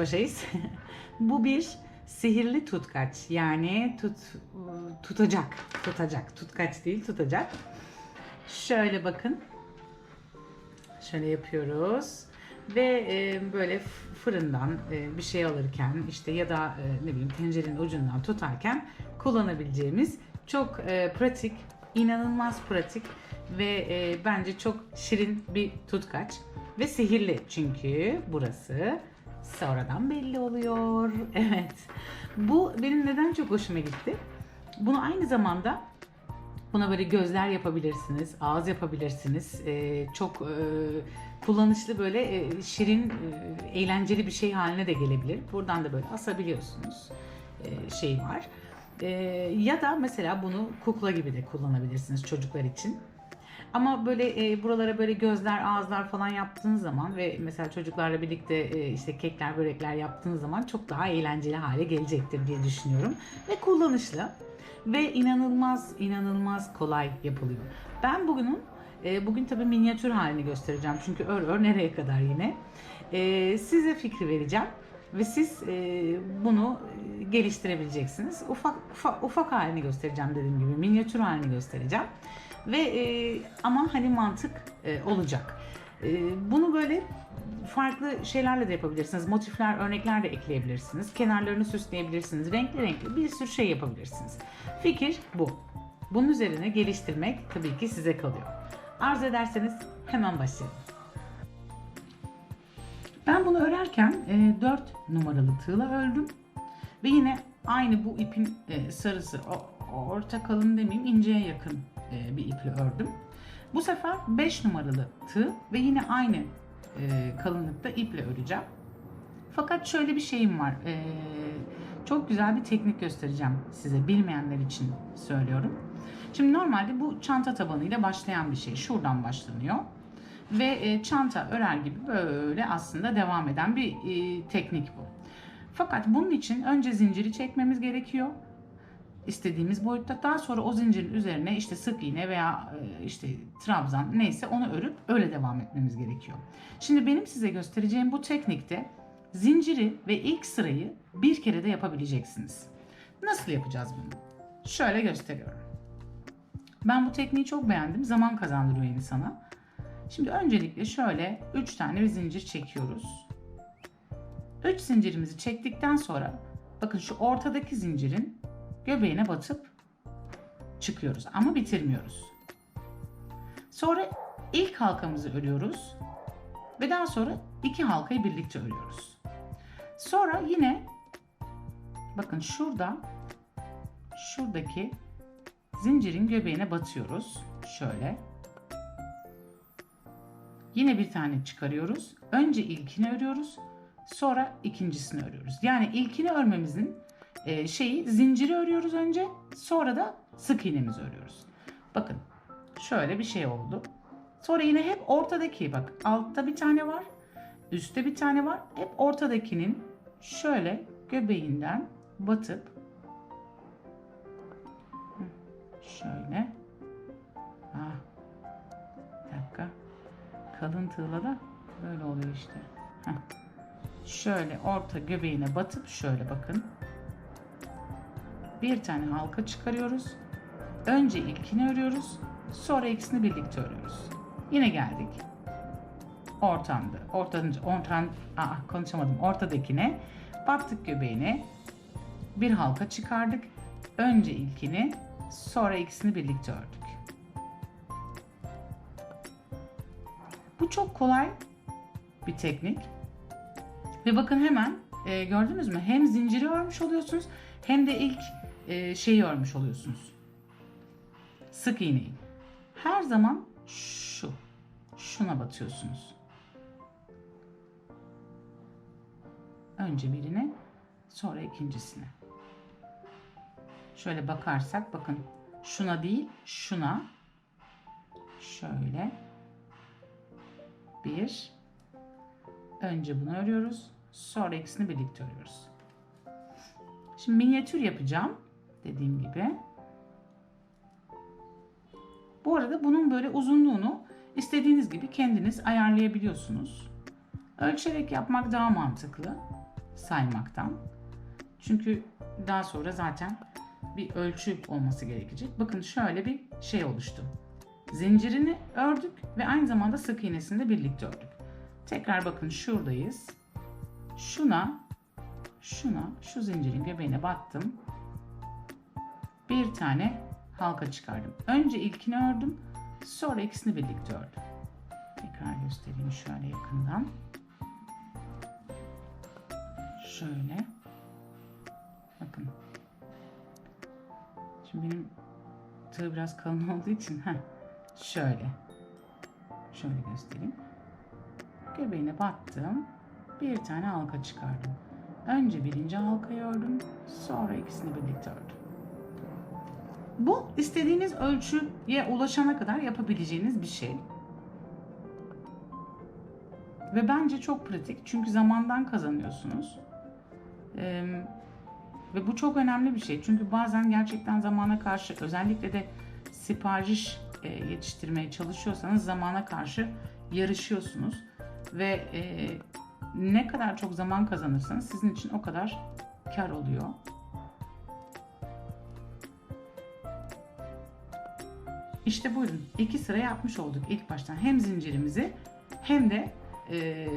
başayız. Bu bir sihirli tutkaç. Yani tut tutacak. Tutacak. Tutkaç değil tutacak. Şöyle bakın. Şöyle yapıyoruz. Ve e, böyle fırından e, bir şey alırken işte ya da e, ne bileyim tencerenin ucundan tutarken kullanabileceğimiz çok e, pratik, inanılmaz pratik ve e, bence çok şirin bir tutkaç. Ve sihirli çünkü burası sonradan belli oluyor. Evet. Bu benim neden çok hoşuma gitti. Bunu aynı zamanda Buna böyle gözler yapabilirsiniz, ağız yapabilirsiniz. Ee, çok e, kullanışlı böyle e, şirin, e, eğlenceli bir şey haline de gelebilir. Buradan da böyle asabiliyorsunuz. E, şey var. E, ya da mesela bunu kukla gibi de kullanabilirsiniz çocuklar için. Ama böyle e, buralara böyle gözler, ağızlar falan yaptığınız zaman ve mesela çocuklarla birlikte e, işte kekler, börekler yaptığınız zaman çok daha eğlenceli hale gelecektir diye düşünüyorum. Ve kullanışlı ve inanılmaz inanılmaz kolay yapılıyor. Ben bugünün e, bugün tabii minyatür halini göstereceğim çünkü ör ör nereye kadar yine. E, size fikri vereceğim ve siz e, bunu geliştirebileceksiniz. Ufak ufak ufak halini göstereceğim dediğim gibi minyatür halini göstereceğim ve e, ama hani mantık e, olacak. E, bunu böyle farklı şeylerle de yapabilirsiniz. Motifler, örnekler de ekleyebilirsiniz. Kenarlarını süsleyebilirsiniz. Renkli renkli bir sürü şey yapabilirsiniz. Fikir bu. Bunun üzerine geliştirmek tabii ki size kalıyor. Arzu ederseniz hemen başlayalım. Ben bunu örerken e, 4 numaralı tığla ördüm. Ve yine aynı bu ipin e, sarısı, o, orta kalın demeyeyim, inceye yakın e, bir iple ördüm. Bu sefer 5 numaralı tığ ve yine aynı e, kalınlıkta iple öreceğim. Fakat şöyle bir şeyim var. E, çok güzel bir teknik göstereceğim size bilmeyenler için söylüyorum. Şimdi normalde bu çanta tabanıyla başlayan bir şey. Şuradan başlanıyor. Ve çanta örer gibi böyle aslında devam eden bir teknik bu. Fakat bunun için önce zinciri çekmemiz gerekiyor. İstediğimiz boyutta. Daha sonra o zincirin üzerine işte sık iğne veya e, işte trabzan neyse onu örüp öyle devam etmemiz gerekiyor. Şimdi benim size göstereceğim bu teknikte zinciri ve ilk sırayı bir kere de yapabileceksiniz. Nasıl yapacağız bunu? Şöyle gösteriyorum. Ben bu tekniği çok beğendim. Zaman kazandırıyor insana. Şimdi öncelikle şöyle 3 tane bir zincir çekiyoruz. 3 zincirimizi çektikten sonra bakın şu ortadaki zincirin göbeğine batıp çıkıyoruz ama bitirmiyoruz. Sonra ilk halkamızı örüyoruz ve daha sonra iki halkayı birlikte örüyoruz. Sonra yine bakın şurada şuradaki zincirin göbeğine batıyoruz. Şöyle. Yine bir tane çıkarıyoruz. Önce ilkini örüyoruz. Sonra ikincisini örüyoruz. Yani ilkini örmemizin e, şeyi zinciri örüyoruz önce. Sonra da sık iğnemizi örüyoruz. Bakın şöyle bir şey oldu. Sonra yine hep ortadaki bak altta bir tane var. Üstte bir tane var. Hep ortadakinin şöyle göbeğinden batıp şöyle ah, bir dakika kalın tığla da böyle oluyor işte. Heh. Şöyle orta göbeğine batıp şöyle bakın. Bir tane halka çıkarıyoruz. Önce ilkini örüyoruz. Sonra ikisini birlikte örüyoruz. Yine geldik. Ortamda, ortanın, ortan, aa, konuşamadım. Ortadakine battık göbeğine. Bir halka çıkardık. Önce ilkini, sonra ikisini birlikte ördük. Bu çok kolay bir teknik. Ve bakın hemen e, gördünüz mü? Hem zinciri örmüş oluyorsunuz hem de ilk e, şeyi örmüş oluyorsunuz. Sık iğneyi. Her zaman şu. Şuna batıyorsunuz. Önce birine, sonra ikincisine. Şöyle bakarsak bakın şuna değil, şuna. Şöyle. Bir. Önce bunu örüyoruz. Sonra ikisini birlikte örüyoruz. Şimdi minyatür yapacağım. Dediğim gibi. Bu arada bunun böyle uzunluğunu istediğiniz gibi kendiniz ayarlayabiliyorsunuz. Ölçerek yapmak daha mantıklı saymaktan. Çünkü daha sonra zaten bir ölçü olması gerekecek. Bakın şöyle bir şey oluştu. Zincirini ördük ve aynı zamanda sık iğnesini de birlikte ördük. Tekrar bakın şuradayız. Şuna, şuna, şu zincirin göbeğine battım. Bir tane halka çıkardım. Önce ilkini ördüm, sonra ikisini birlikte ördüm. Tekrar göstereyim şöyle yakından. Şöyle. Bakın. Şimdi benim tığ biraz kalın olduğu için heh, şöyle. Şöyle göstereyim. Göbeğine battım. Bir tane halka çıkardım. Önce birinci halkayı ördüm. Sonra ikisini birlikte ördüm. Bu istediğiniz ölçüye ulaşana kadar yapabileceğiniz bir şey. Ve bence çok pratik çünkü zamandan kazanıyorsunuz. Ee, ve bu çok önemli bir şey çünkü bazen gerçekten zamana karşı özellikle de sipariş e, yetiştirmeye çalışıyorsanız zamana karşı yarışıyorsunuz ve e, ne kadar çok zaman kazanırsanız sizin için o kadar kar oluyor. İşte buyurun. iki sıra yapmış olduk ilk baştan. Hem zincirimizi hem de e,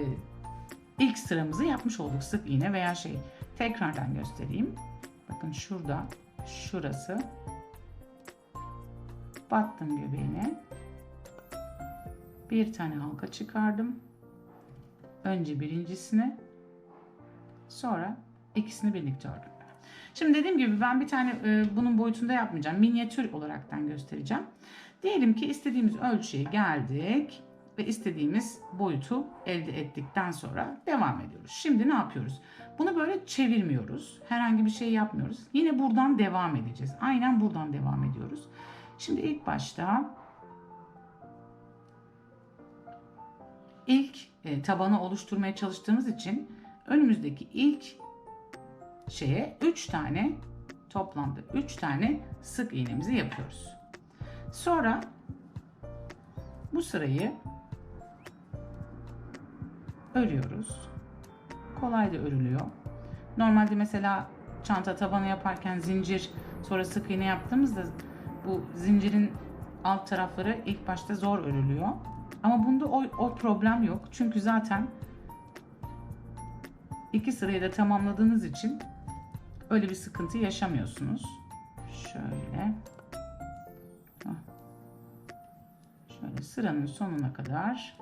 ilk sıramızı yapmış olduk. Sık iğne veya şey. Tekrardan göstereyim. Bakın şurada. Şurası. Battım göbeğine. Bir tane halka çıkardım. Önce birincisini. Sonra ikisini birlikte ördüm. Şimdi dediğim gibi ben bir tane e, bunun boyutunda yapmayacağım. Minyatür olaraktan göstereceğim. Diyelim ki istediğimiz ölçüye geldik ve istediğimiz boyutu elde ettikten sonra devam ediyoruz. Şimdi ne yapıyoruz? Bunu böyle çevirmiyoruz. Herhangi bir şey yapmıyoruz. Yine buradan devam edeceğiz. Aynen buradan devam ediyoruz. Şimdi ilk başta ilk e, tabanı oluşturmaya çalıştığımız için önümüzdeki ilk şeye 3 tane toplamda 3 tane sık iğnemizi yapıyoruz. Sonra bu sırayı örüyoruz. Kolay da örülüyor. Normalde mesela çanta tabanı yaparken zincir sonra sık iğne yaptığımızda bu zincirin alt tarafları ilk başta zor örülüyor. Ama bunda o, o problem yok. Çünkü zaten iki sırayı da tamamladığınız için öyle bir sıkıntı yaşamıyorsunuz. Şöyle. Şöyle sıranın sonuna kadar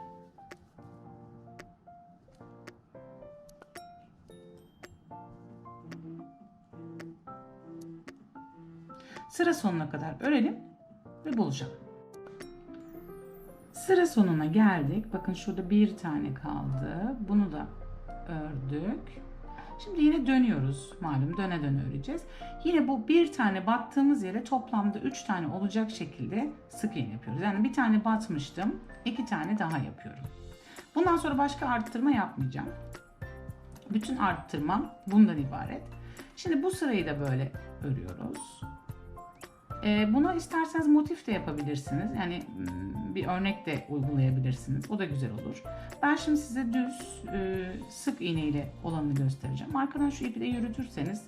sıra sonuna kadar örelim ve buluşalım. Sıra sonuna geldik. Bakın şurada bir tane kaldı. Bunu da ördük. Şimdi yine dönüyoruz. Malum döne döne öreceğiz. Yine bu bir tane battığımız yere toplamda üç tane olacak şekilde sık iğne yapıyoruz. Yani bir tane batmıştım. iki tane daha yapıyorum. Bundan sonra başka arttırma yapmayacağım. Bütün arttırmam bundan ibaret. Şimdi bu sırayı da böyle örüyoruz. Ee, buna isterseniz motif de yapabilirsiniz. Yani hmm, bir örnek de uygulayabilirsiniz. O da güzel olur. Ben şimdi size düz e, sık iğne ile olanını göstereceğim. Arkadan şu ipi de yürütürseniz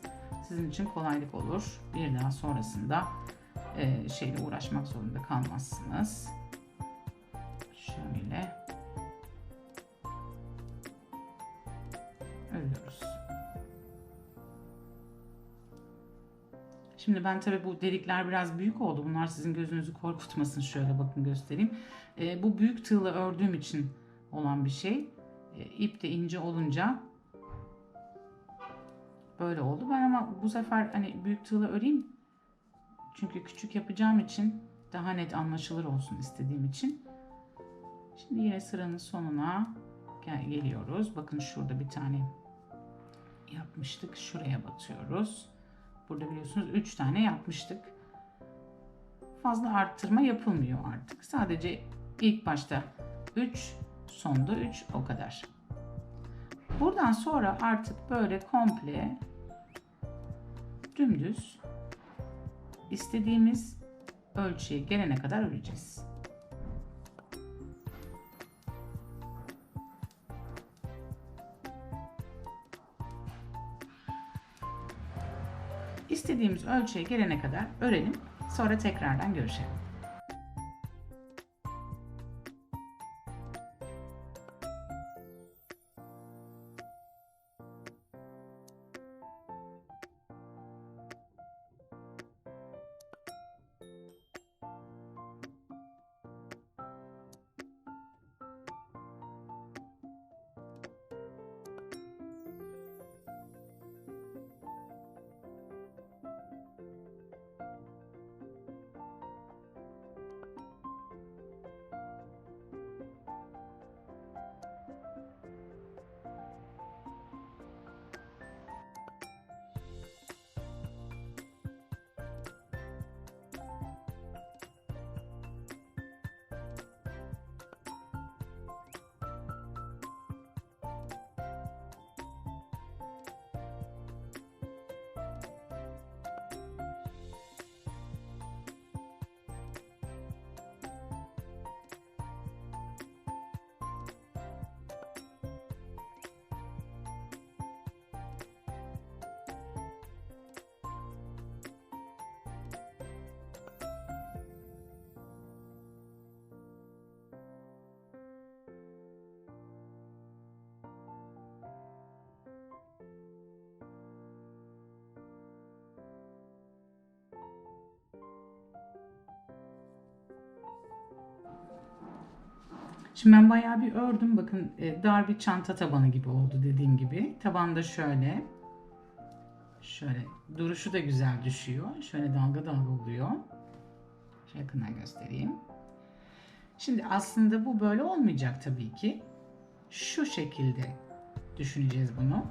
sizin için kolaylık olur. Bir daha sonrasında e, şeyle uğraşmak zorunda kalmazsınız. Şöyle Şimdi ben tabii bu delikler biraz büyük oldu. Bunlar sizin gözünüzü korkutmasın. Şöyle bakın göstereyim. E, bu büyük tığla ördüğüm için olan bir şey. E, ip de ince olunca böyle oldu. Ben ama bu sefer hani büyük tığla öreyim. Çünkü küçük yapacağım için daha net anlaşılır olsun istediğim için. Şimdi yine sıranın sonuna gel geliyoruz. Bakın şurada bir tane yapmıştık. Şuraya batıyoruz. Burada biliyorsunuz 3 tane yapmıştık. Fazla arttırma yapılmıyor artık. Sadece ilk başta 3, sonda 3 o kadar. Buradan sonra artık böyle komple dümdüz istediğimiz ölçüye gelene kadar öreceğiz. İstediğimiz ölçüye gelene kadar örelim. Sonra tekrardan görüşelim. Şimdi ben bayağı bir ördüm. Bakın e, dar bir çanta tabanı gibi oldu dediğim gibi. Taban da şöyle. Şöyle duruşu da güzel düşüyor. Şöyle dalga dalga oluyor. Yakından göstereyim. Şimdi aslında bu böyle olmayacak tabii ki. Şu şekilde düşüneceğiz bunu.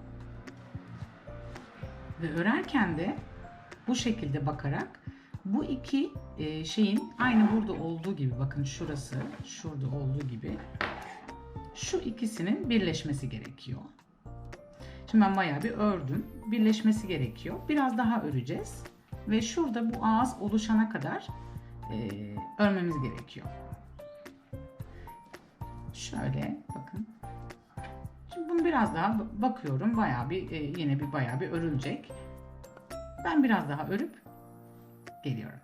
Ve örerken de bu şekilde bakarak bu iki e, şeyin aynı burada olduğu gibi bakın şurası şurada olduğu gibi şu ikisinin birleşmesi gerekiyor. Şimdi ben bayağı bir ördüm. Birleşmesi gerekiyor. Biraz daha öreceğiz. Ve şurada bu ağız oluşana kadar e, örmemiz gerekiyor. Şöyle bakın. Şimdi bunu biraz daha bakıyorum. Bayağı bir e, yine bir bayağı bir örülecek. Ben biraz daha örüp 这地儿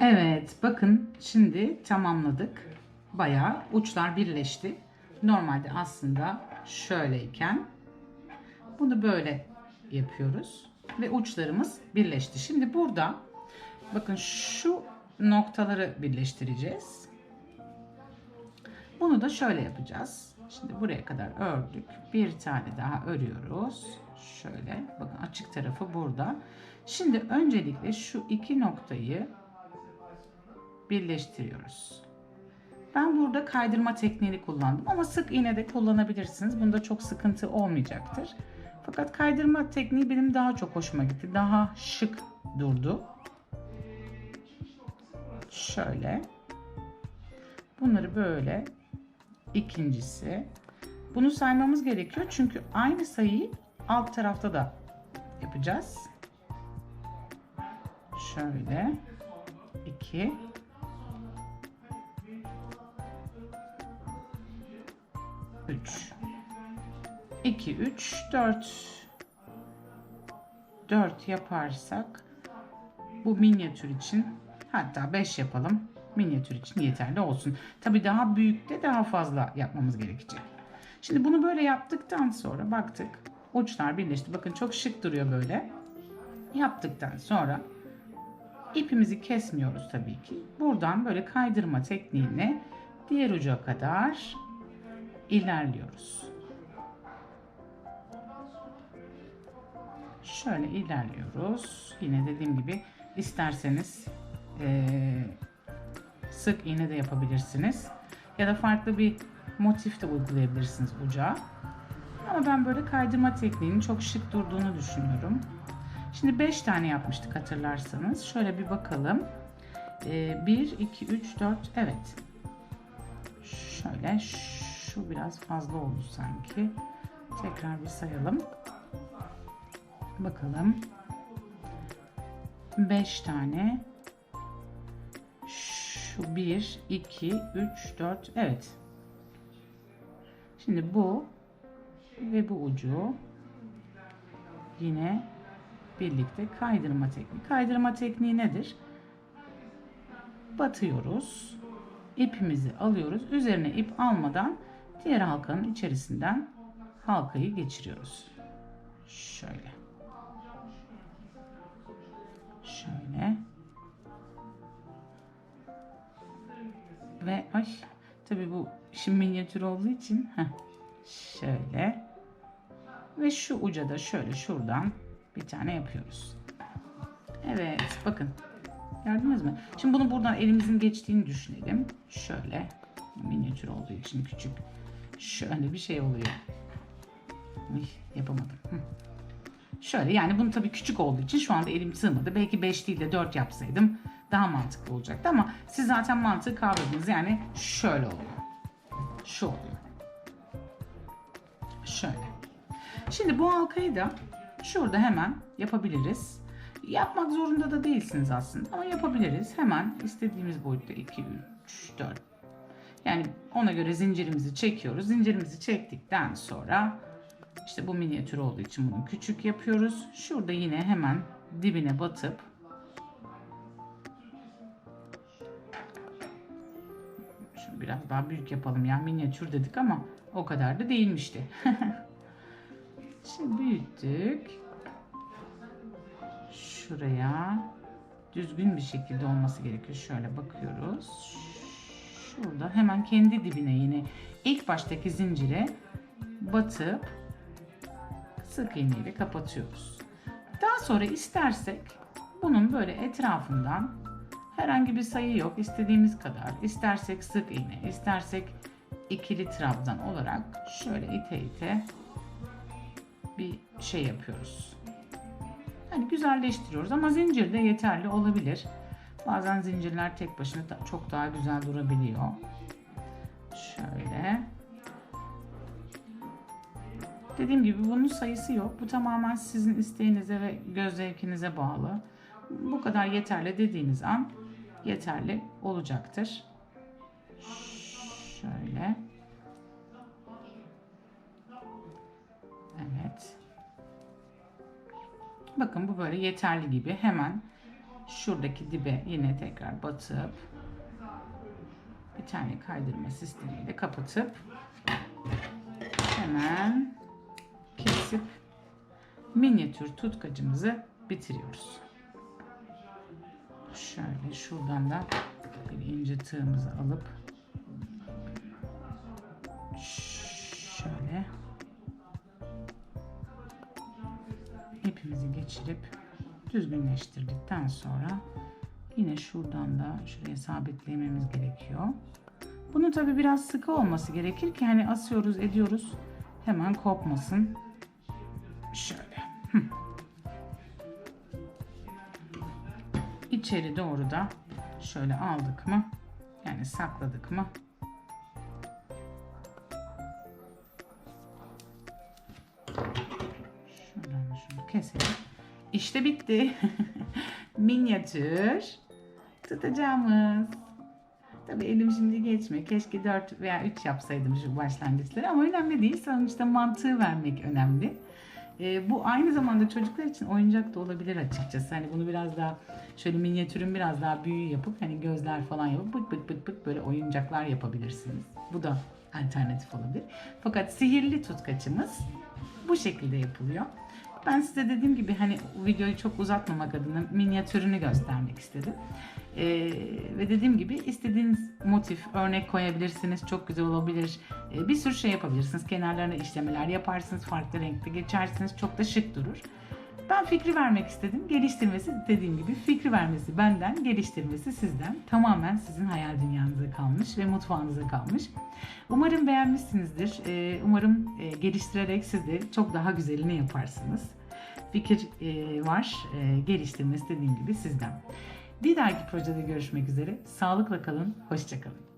Evet, bakın şimdi tamamladık. Bayağı uçlar birleşti. Normalde aslında şöyleyken bunu böyle yapıyoruz ve uçlarımız birleşti. Şimdi burada bakın şu noktaları birleştireceğiz. Bunu da şöyle yapacağız. Şimdi buraya kadar ördük. Bir tane daha örüyoruz. Şöyle bakın açık tarafı burada. Şimdi öncelikle şu iki noktayı birleştiriyoruz. Ben burada kaydırma tekniğini kullandım ama sık iğne de kullanabilirsiniz. Bunda çok sıkıntı olmayacaktır. Fakat kaydırma tekniği benim daha çok hoşuma gitti. Daha şık durdu. Şöyle. Bunları böyle ikincisi. Bunu saymamız gerekiyor çünkü aynı sayıyı alt tarafta da yapacağız. Şöyle 2 3 2 3 4 4 yaparsak bu minyatür için hatta 5 yapalım. Minyatür için yeterli olsun. Tabi daha büyükte daha fazla yapmamız gerekecek. Şimdi bunu böyle yaptıktan sonra baktık. Uçlar birleşti. Bakın çok şık duruyor böyle. Yaptıktan sonra ipimizi kesmiyoruz tabii ki. Buradan böyle kaydırma tekniğine diğer uca kadar ilerliyoruz. Şöyle ilerliyoruz. Yine dediğim gibi isterseniz eee, sık iğne de yapabilirsiniz. Ya da farklı bir motif de uygulayabilirsiniz uca. Ama ben böyle kaydırma tekniğinin çok şık durduğunu düşünüyorum. Şimdi 5 tane yapmıştık hatırlarsanız. Şöyle bir bakalım. 1, 2, 3, 4. Evet. Şöyle şu biraz fazla oldu sanki. Tekrar bir sayalım. Bakalım. 5 tane. Şu 1, 2, 3, 4. Evet. Şimdi bu ve bu ucu yine birlikte kaydırma tekniği. Kaydırma tekniği nedir? Batıyoruz. ipimizi alıyoruz. Üzerine ip almadan diğer halkanın içerisinden halkayı geçiriyoruz. Şöyle. Şöyle. Ve ay tabii bu şimdi minyatür olduğu için heh, şöyle. Ve şu uca da şöyle şuradan bir tane yapıyoruz. Evet bakın gördünüz mü? Şimdi bunu buradan elimizin geçtiğini düşünelim. Şöyle minyatür olduğu için küçük şöyle bir şey oluyor. Uy, yapamadım. Şöyle yani bunu tabii küçük olduğu için şu anda elim sığmadı. Belki 5 değil de 4 yapsaydım daha mantıklı olacaktı ama siz zaten mantığı kavradınız. Yani şöyle oluyor. Şu oluyor. Şöyle. Şimdi bu halkayı da şurada hemen yapabiliriz. Yapmak zorunda da değilsiniz aslında ama yapabiliriz. Hemen istediğimiz boyutta 2, 3, 4. Yani ona göre zincirimizi çekiyoruz. Zincirimizi çektikten sonra işte bu minyatür olduğu için bunu küçük yapıyoruz. Şurada yine hemen dibine batıp şunu biraz daha büyük yapalım ya minyatür dedik ama o kadar da değilmişti. Şimdi büyüttük. Şuraya düzgün bir şekilde olması gerekiyor. Şöyle bakıyoruz. Şurada hemen kendi dibine yine ilk baştaki zincire batıp sık iğneyle kapatıyoruz. Daha sonra istersek bunun böyle etrafından herhangi bir sayı yok. istediğimiz kadar. istersek sık iğne, istersek ikili trabzan olarak şöyle ite ite bir şey yapıyoruz. Yani güzelleştiriyoruz ama zincir de yeterli olabilir. Bazen zincirler tek başına da çok daha güzel durabiliyor. Şöyle. Dediğim gibi bunun sayısı yok. Bu tamamen sizin isteğinize ve göz zevkinize bağlı. Bu kadar yeterli dediğiniz an yeterli olacaktır. Bakın bu böyle yeterli gibi. Hemen şuradaki dibe yine tekrar batıp bir tane kaydırma sistemiyle kapatıp hemen kesip minyatür tutkacımızı bitiriyoruz. Şöyle şuradan da bir ince tığımızı alıp şöyle ipimizi geçirip düzgünleştirdikten sonra yine şuradan da şuraya sabitlememiz gerekiyor. Bunun tabi biraz sıkı olması gerekir ki hani asıyoruz ediyoruz hemen kopmasın. Şöyle. İçeri doğru da şöyle aldık mı yani sakladık mı İşte bitti. Minyatür tutacağımız. Tabii elim şimdi geçmiyor. Keşke 4 veya 3 yapsaydım şu başlangıçları ama önemli değil. Sonuçta mantığı vermek önemli. E, bu aynı zamanda çocuklar için oyuncak da olabilir açıkçası. Hani bunu biraz daha şöyle minyatürün biraz daha büyüğü yapıp hani gözler falan yapıp bıt bıt bıt bıt böyle oyuncaklar yapabilirsiniz. Bu da alternatif olabilir. Fakat sihirli tutkaçımız bu şekilde yapılıyor. Ben size dediğim gibi hani videoyu çok uzatmamak adına minyatürünü göstermek istedim. Ee, ve dediğim gibi istediğiniz motif, örnek koyabilirsiniz. Çok güzel olabilir. Ee, bir sürü şey yapabilirsiniz. Kenarlarına işlemeler yaparsınız. Farklı renkte geçersiniz. Çok da şık durur. Ben fikri vermek istedim. Geliştirmesi dediğim gibi fikri vermesi benden, geliştirmesi sizden. Tamamen sizin hayal dünyanıza kalmış ve mutfağınıza kalmış. Umarım beğenmişsinizdir. Ee, umarım e, geliştirerek siz de çok daha güzelini yaparsınız. Fikir e, var. E, geliştirmesi dediğim gibi sizden. Bir dahaki projede görüşmek üzere. Sağlıkla kalın. Hoşçakalın.